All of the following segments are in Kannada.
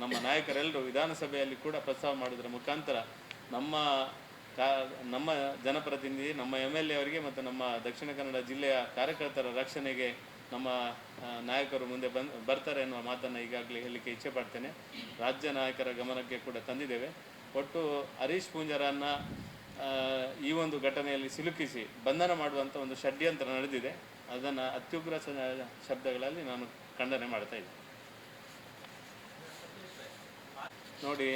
ನಮ್ಮ ನಾಯಕರೆಲ್ಲರೂ ವಿಧಾನಸಭೆಯಲ್ಲಿ ಕೂಡ ಪ್ರಸ್ತಾವ ಮಾಡೋದ್ರ ಮುಖಾಂತರ ನಮ್ಮ ನಮ್ಮ ಜನಪ್ರತಿನಿಧಿ, ನಮ್ಮ ಎಂ ಎಲ್ ಎ ಅವರಿಗೆ ಮತ್ತು ನಮ್ಮ ದಕ್ಷಿಣ ಕನ್ನಡ ಜಿಲ್ಲೆಯ ಕಾರ್ಯಕರ್ತರ ರಕ್ಷಣೆಗೆ ನಮ್ಮ ನಾಯಕರು ಮುಂದೆ ಬಂದ್, ಬರ್ತಾರೆ ಎನ್ನುವ ಮಾತನ್ನು ಈಗಾಗಲೇ ಹೇಳಲಿಕ್ಕೆ ಇಚ್ಛೆ ಪಡ್ತೇನೆ. ರಾಜ್ಯ ನಾಯಕರ ಗಮನಕ್ಕೆ ಕೂಡ ತಂದಿದ್ದೇವೆ. ಒಟ್ಟು ಹರೀಶ್ ಪೂಂಜಾರನ್ನ ಈ ಒಂದು ಘಟನೆಯಲ್ಲಿ ಸಿಲುಕಿಸಿ ಬಂಧನ ಮಾಡುವಂಥ ಒಂದು ಷಡ್ಯಂತ್ರ ನಡೆದಿದೆ. ಅದನ್ನು ಅತ್ಯುಗ್ರ ಶಬ್ದಗಳಲ್ಲಿ ನಾನು ಖಂಡನೆ ಮಾಡ್ತಾ ಇದ್ದೇನೆ. ನೋಡಿ,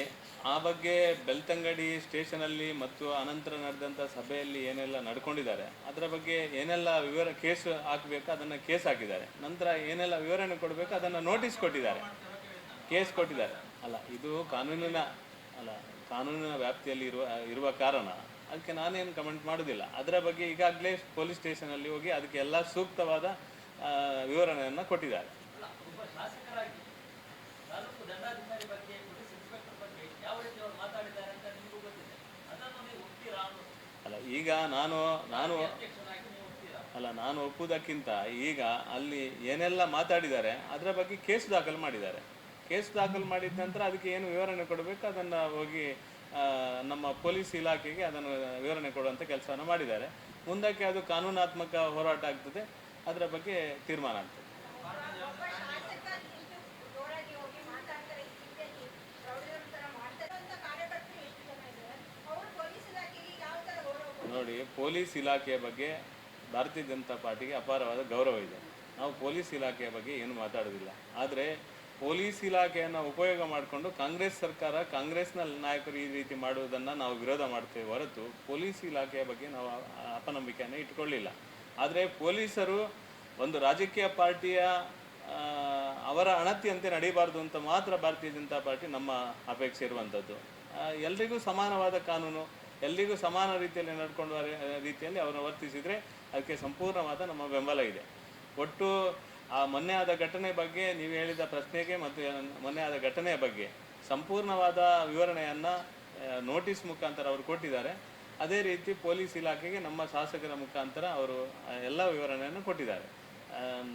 ಆ ಬಗ್ಗೆ ಬೆಳ್ತಂಗಡಿ ಸ್ಟೇಷನಲ್ಲಿ ಮತ್ತು ಅನಂತರ ನಡೆದಂಥ ಸಭೆಯಲ್ಲಿ ಏನೆಲ್ಲ ನಡ್ಕೊಂಡಿದ್ದಾರೆ, ಅದರ ಬಗ್ಗೆ ಏನೆಲ್ಲ ವಿವರ, ಕೇಸ್ ಹಾಕಬೇಕು, ಅದನ್ನು ಕೇಸ್ ಹಾಕಿದ್ದಾರೆ. ನಂತರ ಏನೆಲ್ಲ ವಿವರಣೆ ಕೊಡಬೇಕು, ಅದನ್ನು ನೋಟಿಸ್ ಕೊಟ್ಟಿದ್ದಾರೆ. ಕೇಸ್ ಕೊಟ್ಟಿದ್ದಾರೆ. ಅಲ್ಲ, ಇದು ಕಾನೂನಿನ, ಅಲ್ಲ, ಕಾನೂನಿನ ವ್ಯಾಪ್ತಿಯಲ್ಲಿ ಇರುವ ಇರುವ ಕಾರಣ. ಅದಕ್ಕೆ ನಾನೇನು ಕಮೆಂಟ್ ಮಾಡೋದಿಲ್ಲ. ಅದರ ಬಗ್ಗೆ ಈಗಾಗಲೇ ಪೊಲೀಸ್ ಸ್ಟೇಷನಲ್ಲಿ ಹೋಗಿ ಅದಕ್ಕೆ ಎಲ್ಲ ಸೂಕ್ತವಾದ ವಿವರಣೆಯನ್ನು ಕೊಟ್ಟಿದ್ದಾರೆ. ಯಾವ ರೀತಿ ಅವರು ಮಾತಾಡಿದ್ದಾರೆ ಅಂತ ನಿಮಗೂ ಗೊತ್ತಿದೆ. ಅದನ್ನು ನೀವು ಒಪ್ತೀರಾ ಅನ್ನೋದು. ಅಲ್ಲ ಈಗ ನಾನು ನಾನು ಅಧ್ಯಕ್ಷನಾಗಿ ನೀವು ಒಪ್ತೀರಾ? ಅಲ್ಲ ನಾನು ಒಪ್ಪುವುದಕ್ಕಿಂತ ಈಗ ಅಲ್ಲಿ ಏನೆಲ್ಲ ಮಾತಾಡಿದ್ದಾರೆ ಅದರ ಬಗ್ಗೆ ಕೇಸ್ ದಾಖಲು ಮಾಡಿದ್ದಾರೆ. ಕೇಸ್ ದಾಖಲು ಮಾಡಿದ ನಂತರ ಅದಕ್ಕೆ ಏನು ವಿವರಣೆ ಕೊಡಬೇಕು? ಅದನ್ನು ಹೋಗಿ ನಮ್ಮ ಪೊಲೀಸ್ ಇಲಾಖೆಗೆ ಅದನ್ನು ವಿವರಣೆ ಕೊಡುವಂಥ ಕೆಲಸವನ್ನು ಮಾಡಿದ್ದಾರೆ. ಮುಂದಕ್ಕೆ ಅದು ಕಾನೂನಾತ್ಮಕ ಹೋರಾಟ ಆಗ್ತದೆ. ಅದರ ಬಗ್ಗೆ ತೀರ್ಮಾನ ಆಗ್ತದೆ ಒಬ್ಬ ಶಾಸಕ ನಿಂತು ಜೋರಾಗಿ ಹೋಗಿ ಮಾತಾಡ್ತಾರೆ ಈ ರೀತಿಯಾಗಿ ರೌಡಿಸಂ ಥರ ಮಾಡ್ತಾರೆ ಅಂತ ಕಾರ್ಯಕರ್ತರು ಎಷ್ಟು ಜನ ಇದ್ದಾರೆ ಅವರು ಪೊಲೀಸ್ ಇಲಾಖೆಗೆ ಯಾವ ಥರ ಗೌರವ ನೋಡಿ, ಪೊಲೀಸ್ ಇಲಾಖೆಯ ಬಗ್ಗೆ ಭಾರತೀಯ ಜನತಾ ಪಾರ್ಟಿಗೆ ಅಪಾರವಾದ ಗೌರವ ಇದೆ. ನಾವು ಪೊಲೀಸ್ ಇಲಾಖೆಯ ಬಗ್ಗೆ ಏನು ಮಾತಾಡೋದಿಲ್ಲ. ಆದರೆ ಪೊಲೀಸ್ ಇಲಾಖೆಯನ್ನು ಉಪಯೋಗ ಮಾಡಿಕೊಂಡು ಕಾಂಗ್ರೆಸ್ ಸರ್ಕಾರ ಕಾಂಗ್ರೆಸ್ನ ನಾಯಕರು ಈ ರೀತಿ ಮಾಡುವುದನ್ನು ನಾವು ವಿರೋಧ ಮಾಡ್ತೇವೆ ಹೊರತು ಪೊಲೀಸ್ ಇಲಾಖೆಯ ಬಗ್ಗೆ ನಾವು ಅಪನಂಬಿಕೆಯನ್ನು ಇಟ್ಕೊಳ್ಳಿಲ್ಲ. ಆದರೆ ಪೊಲೀಸರು ಒಂದು ರಾಜಕೀಯ ಪಾರ್ಟಿಯ ಅವರ ಅಣತಿಯಂತೆ ನಡೀಬಾರ್ದು ಅಂತ ಮಾತ್ರ ಭಾರತೀಯ ಜನತಾ ಪಾರ್ಟಿ ನಮ್ಮ ಅಪೇಕ್ಷೆ ಇರುವಂಥದ್ದು ಎಲ್ರಿಗೂ ಸಮಾನವಾದ ಕಾನೂನು ಎಲ್ರಿಗೂ ಸಮಾನ ರೀತಿಯಲ್ಲಿ ನಡ್ಕೊಂಡು ರೀತಿಯಲ್ಲಿ ಅವರು ವರ್ತಿಸಿದರೆ ಅದಕ್ಕೆ ಸಂಪೂರ್ಣವಾದ ನಮ್ಮ ಬೆಂಬಲ ಇದೆ. ಒಟ್ಟು ಆ ಮೊನ್ನೆ ಆದ ಘಟನೆ ಬಗ್ಗೆ ನೀವು ಹೇಳಿದ ಪ್ರಶ್ನೆಗೆ ಮತ್ತು ಮೊನ್ನೆ ಆದ ಘಟನೆಯ ಬಗ್ಗೆ ಸಂಪೂರ್ಣವಾದ ವಿವರಣೆಯನ್ನು ನೋಟಿಸ್ ಮುಖಾಂತರ ಅವರು ಕೊಟ್ಟಿದ್ದಾರೆ. ಅದೇ ರೀತಿ ಪೊಲೀಸ್ ಇಲಾಖೆಗೆ ನಮ್ಮ ಶಾಸಕರ ಮುಖಾಂತರ ಅವರು ಎಲ್ಲ ವಿವರಣೆಯನ್ನು ಕೊಟ್ಟಿದ್ದಾರೆ.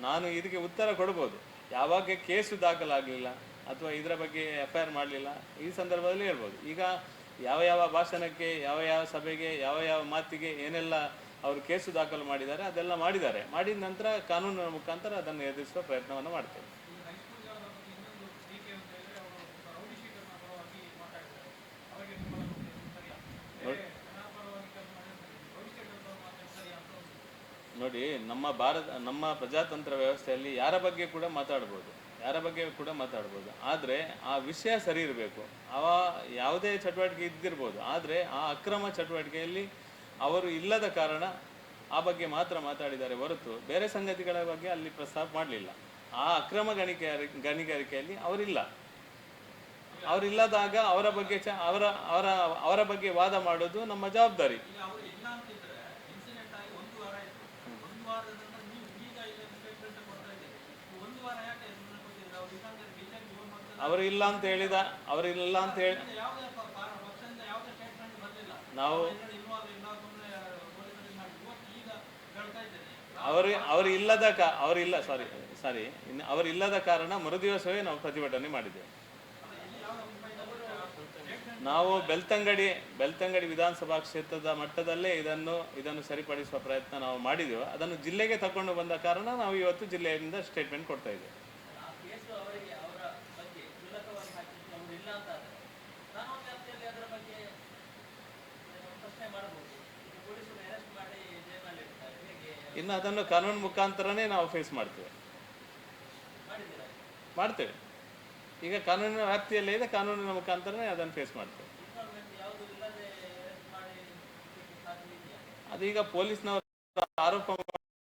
ನಾನು ಇದಕ್ಕೆ ಉತ್ತರ ಕೊಡ್ಬೋದು. ಯಾವಾಗ ಕೇಸು ದಾಖಲಾಗಲಿಲ್ಲ ಅಥವಾ ಇದರ ಬಗ್ಗೆ ಎಫ್ ಆರ್ ಮಾಡಲಿಲ್ಲ, ಈ ಸಂದರ್ಭದಲ್ಲಿ ಹೇಳ್ಬೋದು. ಈಗ ಯಾವ ಯಾವ ಭಾಷಣಕ್ಕೆ, ಯಾವ ಯಾವ ಸಭೆಗೆ, ಯಾವ ಯಾವ ಮಾತಿಗೆ ಏನೆಲ್ಲ ಅವರು ಕೇಸು ದಾಖಲು ಮಾಡಿದ್ದಾರೆ, ಅದೆಲ್ಲ ಮಾಡಿದ್ದಾರೆ. ಮಾಡಿದ ನಂತರ ಕಾನೂನಿನ ಮುಖಾಂತರ ಅದನ್ನು ಎದುರಿಸುವ ಪ್ರಯತ್ನವನ್ನು ಮಾಡ್ತೇವೆ. ನೋಡಿ, ನಮ್ಮ ಭಾರತ, ನಮ್ಮ ಪ್ರಜಾತಂತ್ರ ವ್ಯವಸ್ಥೆಯಲ್ಲಿ ಯಾರ ಬಗ್ಗೆ ಕೂಡ ಮಾತಾಡ್ಬೋದು. ಯಾರ ಬಗ್ಗೆ ಕೂಡ ಮಾತಾಡ್ಬೋದು. ಆದರೆ ಆ ವಿಷಯ ಸರಿ ಇರಬೇಕು. ಅವ ಯಾವುದೇ ಚಟುವಟಿಕೆ ಇದ್ದಿರ್ಬೋದು. ಆದರೆ ಆ ಅಕ್ರಮ ಚಟುವಟಿಕೆಯಲ್ಲಿ ಅವರು ಇಲ್ಲದ ಕಾರಣ ಆ ಬಗ್ಗೆ ಮಾತ್ರ ಮಾತಾಡಿದ್ದಾರೆ ಹೊರತು ಬೇರೆ ಸಂಗತಿಗಳ ಬಗ್ಗೆ ಅಲ್ಲಿ ಪ್ರಸ್ತಾಪ ಮಾಡಲಿಲ್ಲ. ಆ ಅಕ್ರಮ ಗಣಿಕೆ ಗಣಿಗಾರಿಕೆಯಲ್ಲಿ ಅವರಿಲ್ಲ. ಅವರಿಲ್ಲದಾಗ ಅವರ ಬಗ್ಗೆ ಚ, ಅವರ ಅವರ ಅವರ ಬಗ್ಗೆ ವಾದ ಮಾಡೋದು ನಮ್ಮ ಜವಾಬ್ದಾರಿ. ಒಂದು ವಾರ ಇಲ್ಲಿ ಅವ್ರು ಅವರು ಇಲ್ಲ ಅಂತ ಹೇಳಿದ ಅವರಿಲ್ಲ ಅಂತ ಹೇಳಿ ನಾವು ಇಲ್ಲ ಅವರು ಅವರು ಇಲ್ಲದ ಕಾ ಅವರಿಲ್ಲ ಸಾರಿ ಸಾರಿ ಇನ್ನು ಅವರಿಲ್ಲದ ಕಾರಣ ಮರುದಿವಸವೇ ನಾವು ಪ್ರತಿಭಟನೆ ಮಾಡಿದ್ದೇವೆ. ನಾವು ಬೆಳ್ತಂಗಡಿ ಬೆಳ್ತಂಗಡಿ ವಿಧಾನಸಭಾ ಕ್ಷೇತ್ರದ ಮಟ್ಟದಲ್ಲೇ ಇದನ್ನು ಇದನ್ನು ಸರಿಪಡಿಸುವ ಪ್ರಯತ್ನ ನಾವು ಮಾಡಿದೆವು ಅದನ್ನು ಜಿಲ್ಲೆಗೆ ತಗೊಂಡು ಬಂದ ಕಾರಣ ನಾವು ಇವತ್ತು ಜಿಲ್ಲೆಯಿಂದ ಸ್ಟೇಟ್ಮೆಂಟ್ ಕೊಡ್ತಾ ಇದ್ದೇವೆ. ಕೇಸು ಅವರಿಗೆ ಅವರ ಬಗ್ಗೆ ಕ್ಷುಲ್ಲಕವಾಗಿ ಹಾಕಿದ್ದು ಅವರು ಇಲ್ಲ ಅಂತ ಆದರೆ ಕಾನೂನು ವ್ಯಾಪ್ತಿಯಲ್ಲಿ ಅದರ ಬಗ್ಗೆ ಪ್ರಶ್ನೆ ಮಾಡಬಹುದು. ಈಗ ಪೊಲೀಸರು ಅರೆಸ್ಟ್ ಮಾಡಿ ಜೈಲಿನಲ್ಲಿ ಇಡ್ತಾರೆ ಹೇಗೆ ಇನ್ನು ಅದನ್ನು ಕಾನೂನು ಮುಖಾಂತರನೇ ನಾವು ಫೇಸ್ ಮಾಡ್ತೇವೆ. ಮಾಡಿದ್ದೀರಾ? ಮಾಡ್ತೇವೆ. ಈಗ ಕಾನೂನಿನ ವ್ಯಾಪ್ತಿಯಲ್ಲೇ ಇದೆ ಕಾನೂನಿನ ಮುಖಾಂತರನೇ ಅದನ್ನು ಫೇಸ್ ಮಾಡ್ತೇವೆ. ಅದು ಅದೀಗ ಪೊಲೀಸ್ನವರು ಆರೋಪ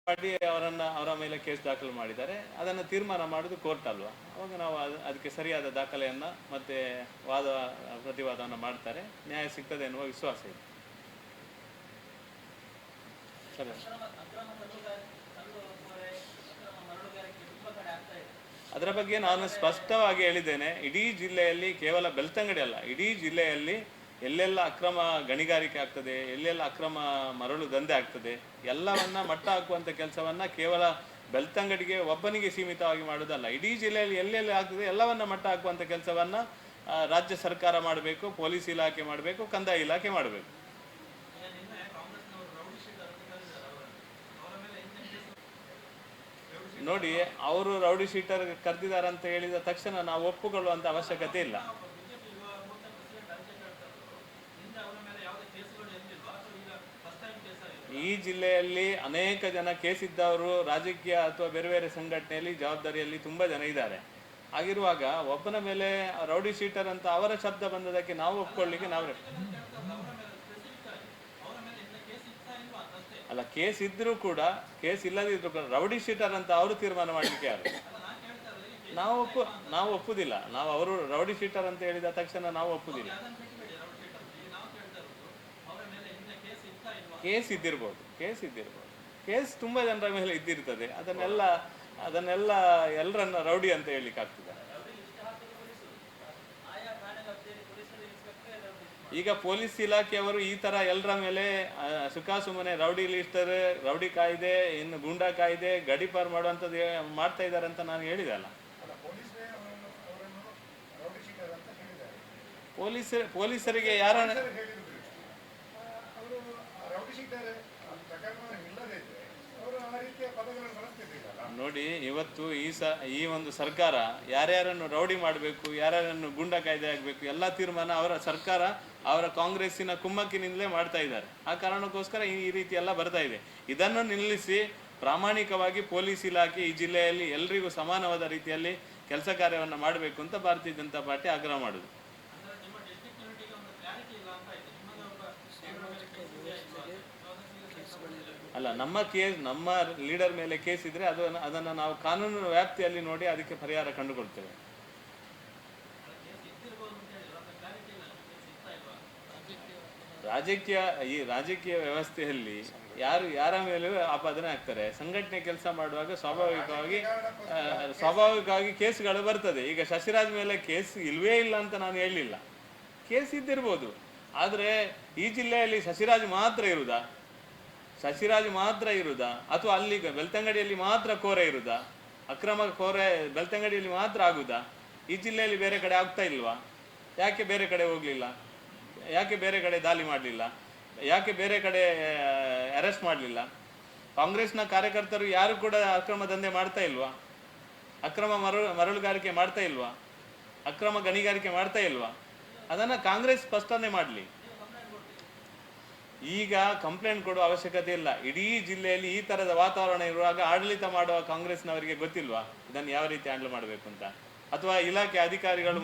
ಮಾಡಿ ಅವರನ್ನು ಅವರ ಮೇಲೆ ಕೇಸ್ ದಾಖಲು ಮಾಡಿದ್ದಾರೆ. ಅದನ್ನು ತೀರ್ಮಾನ ಮಾಡೋದು ಕೋರ್ಟ್ ಅಲ್ವಾ? ಅವಾಗ ನಾವು ಅದ್- ಅದಕ್ಕೆ ಸರಿಯಾದ ದಾಖಲೆಯನ್ನು ಮತ್ತೆ ವಾದ, ಪ್ರತಿವಾದವನ್ನು ಮಾಡ್ತಾರೆ. ನ್ಯಾಯ ಸಿಗ್ತದೆ ಎನ್ನುವ ವಿಶ್ವಾಸ ಇದೆ. ಸರಿ. ಅದರ ಬಗ್ಗೆ ನಾನು ಸ್ಪಷ್ಟವಾಗಿ ಹೇಳಿದ್ದೇನೆ. ಇಡೀ ಜಿಲ್ಲೆಯಲ್ಲಿ ಕೇವಲ ಬೆಳ್ತಂಗಡಿ ಅಲ್ಲ, ಇಡೀ ಜಿಲ್ಲೆಯಲ್ಲಿ ಎಲ್ಲೆಲ್ಲ ಅಕ್ರಮ ಗಣಿಗಾರಿಕೆ ಆಗ್ತದೆ, ಎಲ್ಲೆಲ್ಲ ಅಕ್ರಮ ಮರಳು ದಂಧೆ ಆಗ್ತದೆ, ಎಲ್ಲವನ್ನ ಮಟ್ಟ ಹಾಕುವಂಥ ಕೆಲಸವನ್ನ ಕೇವಲ ಬೆಳ್ತಂಗಡಿಗೆ ಒಬ್ಬನಿಗೆ ಸೀಮಿತವಾಗಿ ಮಾಡೋದಲ್ಲ ಇಡೀ ಜಿಲ್ಲೆಯಲ್ಲಿ ಎಲ್ಲೆಲ್ಲಿ ಆಗ್ತದೆ ಎಲ್ಲವನ್ನ ಮಟ್ಟ ಹಾಕುವಂಥ ಕೆಲಸವನ್ನ ರಾಜ್ಯ ಸರ್ಕಾರ ಮಾಡಬೇಕು, ಪೊಲೀಸ್ ಇಲಾಖೆ ಮಾಡಬೇಕು, ಕಂದಾಯ ಇಲಾಖೆ ಮಾಡಬೇಕು. ನೋಡಿ, ಅವರು ರೌಡಿ ಶೀಟರ್ ಕರೆದಿದ್ದಾರೆ ಅಂತ ಹೇಳಿದ ತಕ್ಷಣ ನಾವು ಒಪ್ಪುಕೊಳ್ಳುವಂಥ ಅವಶ್ಯಕತೆ ಇಲ್ಲ ಬಿಜೆಪಿ ಯುವ ಮೋರ್ಚಾ ಪ್ರೆಸಿಡೆಂಟ್ ಅಜಯ್ ಹೇಳ್ತಾ ಇದ್ರು ಹಿಂದೆ ಅವರ ಮೇಲೆ ಯಾವುದೇ ಕೇಸುಗಳು ಎಂದಿಲ್ವಾ ಅಥವಾ ಈಗ ಫಸ್ಟ್ ಟೈಮ್ ಕೇಸ್ ಆಗಿದೆ ಈ ಜಿಲ್ಲೆಯಲ್ಲಿ ಅನೇಕ ಜನ ಕೇಸ್ ಇದ್ದವರು ರಾಜಕೀಯ ಅಥವಾ ಬೇರೆ ಬೇರೆ ಸಂಘಟನೆಯಲ್ಲಿ ಜವಾಬ್ದಾರಿಯಲ್ಲಿ ತುಂಬ ಜನ ಇದ್ದಾರೆ. ಆಗಿರುವಾಗ ಒಬ್ಬನ ಮೇಲೆ ರೌಡಿ ಶೀಟರ್ ಅಂತ ಅವರ ಶಬ್ದ ಬಂದದಕ್ಕೆ ನಾವು ಒಪ್ಕೊಳ್ಳಿಕ್ಕೆ ನಾವು ಅಲ್ಲ, ಕೇಸ್ ಇದ್ರೂ ಕೂಡ, ಕೇಸ್ ಇಲ್ಲದಿದ್ರು ಕೂಡ ರೌಡಿ ಶೀಟರ್ ಅಂತ ಅವರು ತೀರ್ಮಾನ ಮಾಡಲಿಕ್ಕೆ ಯಾರು? ನಾವು ಒಪ್ಪು ನಾವು ಒಪ್ಪುದಿಲ್ಲ. ನಾವು ಅವರು ರೌಡಿ ಶೀಟರ್ ಅಂತ ಹೇಳಿದ ತಕ್ಷಣ ನಾವು ಒಪ್ಪುದಿಲ್ಲ ಅದನ್ನು ಬಿಟ್ಟುಬೇಡಿ ರೌಡಿ ಶೀಟರ್ ಈಗ ನಾವು ಕೇಳ್ತಾ ಇರೋದು ಅವರ ಮೇಲೆ ಇಂಥ ಕೇಸ್ ಇತ್ತಾ ಇಲ್ವಾ ಕೇಸ್ ಇದ್ದಿರ್ಬೋದು ಕೇಸ್ ಇದ್ದಿರ್ಬೋದು. ಕೇಸ್ ತುಂಬ ಜನರ ಮೇಲೆ ಇದ್ದಿರ್ತದೆ. ಅದನ್ನೆಲ್ಲ ಅದನ್ನೆಲ್ಲ ಎಲ್ಲರನ್ನ ರೌಡಿ ಅಂತ ರೌಡಿ ಈಗ ಪೊಲೀಸ್ ಇಲಾಖೆಯವರು ಈ ತರ ಎಲ್ಲರ ಮೇಲೆ ಸುಖ ಸುಖಾಸುಮ್ಮನೆ ರೌಡಿ ಲಿಸ್ಟರ್, ರೌಡಿ ಕಾಯ್ದೆ, ಇನ್ನು ಗೂಂಡಾ ಕಾಯ್ದೆ ಗಡಿಪಾರ್ ಮಾಡುವಂಥದ್ದು ಮಾಡ್ತಾ ಇದ್ದಾರೆ ಅಂತ ನಾನು ಹೇಳಿದೆ ಅಲ್ಲ. ಪೊಲೀಸ್ ಪೊಲೀಸರಿಗೆ ಯಾರ ನೋಡಿ, ಇವತ್ತು ಈ ಸ, ಈ ಒಂದು ಸರ್ಕಾರ ಯಾರ್ಯಾರನ್ನು ರೌಡಿ ಮಾಡಬೇಕು, ಯಾರ್ಯಾರನ್ನು ಗುಂಡ ಕಾಯ್ದೆ ಆಗಬೇಕು ಎಲ್ಲ ತೀರ್ಮಾನ ಅವರ ಸರ್ಕಾರ ಅವರ ಕಾಂಗ್ರೆಸ್ಸಿನ ಕುಮ್ಮಕ್ಕಿನಿಂದಲೇ ಮಾಡ್ತಾ ಇದ್ದಾರೆ. ಆ ಕಾರಣಕ್ಕೋಸ್ಕರ ಈ ರೀತಿ ಎಲ್ಲ ಬರ್ತಾ ಇದೆ. ಇದನ್ನು ನಿಲ್ಲಿಸಿ ಪ್ರಾಮಾಣಿಕವಾಗಿ ಪೊಲೀಸ್ ಇಲಾಖೆ ಈ ಜಿಲ್ಲೆಯಲ್ಲಿ ಎಲ್ರಿಗೂ ಸಮಾನವಾದ ರೀತಿಯಲ್ಲಿ ಕೆಲಸ ಕಾರ್ಯವನ್ನು ಮಾಡಬೇಕು ಅಂತ ಭಾರತೀಯ ಜನತಾ ಪಾರ್ಟಿ ಆಗ್ರಹ ಮಾಡುದು ಅಂದ್ರೆ ನಿಮ್ಮ ಡಿಸ್ಟ್ರಿಕ್ಟ್ ಯೂನಿಟಿಗೆ ಒಂದು ಕ್ಲಾರಿಟಿ ಇಲ್ಲ ಅಂತ ಆಯ್ತು ನಿಮ್ಮದೇ ಒಬ್ಬ ಅವರ ಮೇಲೆ ಕೇಸ್ ಇದೆಯಾ ಇಲ್ವಾ ಅಂತ. ಅದನ್ನು ಈಗ ತಗೊಂಡಿಲ್ಲ. ಅಲ್ಲ, ನಮ್ಮ ಕೇಸ್, ನಮ್ಮ ಲೀಡರ್ ಮೇಲೆ ಕೇಸ್ ಇದ್ರೆ ಅದನ್ನು ಅದನ್ನು ನಾವು ಕಾನೂನು ವ್ಯಾಪ್ತಿಯಲ್ಲಿ ನೋಡಿ ಅದಕ್ಕೆ ಪರಿಹಾರ ಕಂಡುಕೊಳ್ತೇವೆ. ರಾಜಕೀಯ, ಈ ರಾಜಕೀಯ ವ್ಯವಸ್ಥೆಯಲ್ಲಿ ಯಾರು, ಯಾರ ಮೇಲೂ ಆಪಾದನೆ ಆಗ್ತಾರೆ. ಸಂಘಟನೆ ಕೆಲಸ ಮಾಡುವಾಗ ಸ್ವಾಭಾವಿಕವಾಗಿ ಸ್ವಾಭಾವಿಕವಾಗಿ ಕೇಸ್ಗಳು ಬರ್ತದೆ. ಈಗ ಶಶಿರಾಜ್ ಮೇಲೆ ಕೇಸ್ ಇಲ್ವೇ ಇಲ್ಲ ಅಂತ ನಾನು ಹೇಳಲಿಲ್ಲ ಕೇಸ್ ಇದ್ದಿರ್ಬೋದು. ಆದರೆ ಈ ಜಿಲ್ಲೆಯಲ್ಲಿ ಶಶಿರಾಜ್ ಮಾತ್ರ ಇರುವುದಾ ಶಶಿರಾಜ್ ಮಾತ್ರ ಇರುದಾ? ಅಥವಾ ಅಲ್ಲಿ ಬೆಳ್ತಂಗಡಿಯಲ್ಲಿ ಮಾತ್ರ ಕೋರೆ ಇರುದಾ? ಅಕ್ರಮ ಕೋರೆ ಬೆಳ್ತಂಗಡಿಯಲ್ಲಿ ಮಾತ್ರ ಆಗುದಾ? ಈ ಜಿಲ್ಲೆಯಲ್ಲಿ ಬೇರೆ ಕಡೆ ಆಗ್ತಾ ಇಲ್ವಾ? ಯಾಕೆ ಬೇರೆ ಕಡೆ ಹೋಗ್ಲಿಲ್ಲ? ಯಾಕೆ ಬೇರೆ ಕಡೆ ದಾಳಿ ಮಾಡಲಿಲ್ಲ? ಯಾಕೆ ಬೇರೆ ಕಡೆ ಅರೆಸ್ಟ್ ಮಾಡಲಿಲ್ಲ? ಕಾಂಗ್ರೆಸ್ನ ಕಾರ್ಯಕರ್ತರು ಯಾರು ಕೂಡ ಅಕ್ರಮ ದಂಧೆ ಮಾಡ್ತಾ ಇಲ್ವಾ? ಅಕ್ರಮ ಮರಳು ಮರಳುಗಾರಿಕೆ ಮಾಡ್ತಾ ಇಲ್ವಾ? ಅಕ್ರಮ ಗಣಿಗಾರಿಕೆ ಮಾಡ್ತಾ ಇಲ್ವಾ? ಅದನ್ನು ಕಾಂಗ್ರೆಸ್ ಸ್ಪಷ್ಟನೆ ಮಾಡಲಿ. ಈಗ ಕಂಪ್ಲೇಂಟ್ ಕೊಡುವ ಅವಶ್ಯಕತೆ ಇಲ್ಲ. ಇಡೀ ಜಿಲ್ಲೆಯಲ್ಲಿ ಈ ತರದ ವಾತಾವರಣ ಇರುವಾಗ ಆಡಳಿತ ಮಾಡುವ ಕಾಂಗ್ರೆಸ್ನವರಿಗೆ ಗೊತ್ತಿಲ್ವಾ? ಇದನ್ನು ಯಾವ ರೀತಿ ಹ್ಯಾಂಡಲ್ ಮಾಡಬೇಕು ಅಂತ? ಅಥವಾ ಇಲಾಖೆ ಅಧಿಕಾರಿಗಳು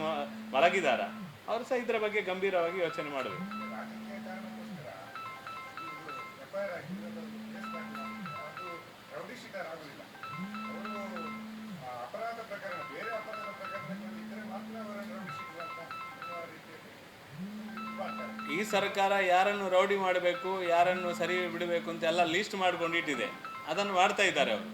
ಮಲಗಿದಾರ? ಅವರು ಸಹ ಇದರ ಬಗ್ಗೆ ಗಂಭೀರವಾಗಿ ಯೋಚನೆ ಮಾಡಬೇಕು ಈ ಸರ್ಕಾರ ಯಾರನ್ನು ರೌಡಿ ಮಾಡಬೇಕು, ಯಾರನ್ನು ಸರಿ ಬಿಡಬೇಕು ಅಂತ ಎಲ್ಲ ಲಿಸ್ಟ್ ಮಾಡ್ಕೊಂಡು ಇಟ್ಟಿದೆ. ಅದನ್ನು ಮಾಡ್ತಾ ಇದ್ದಾರೆ ಅವರು.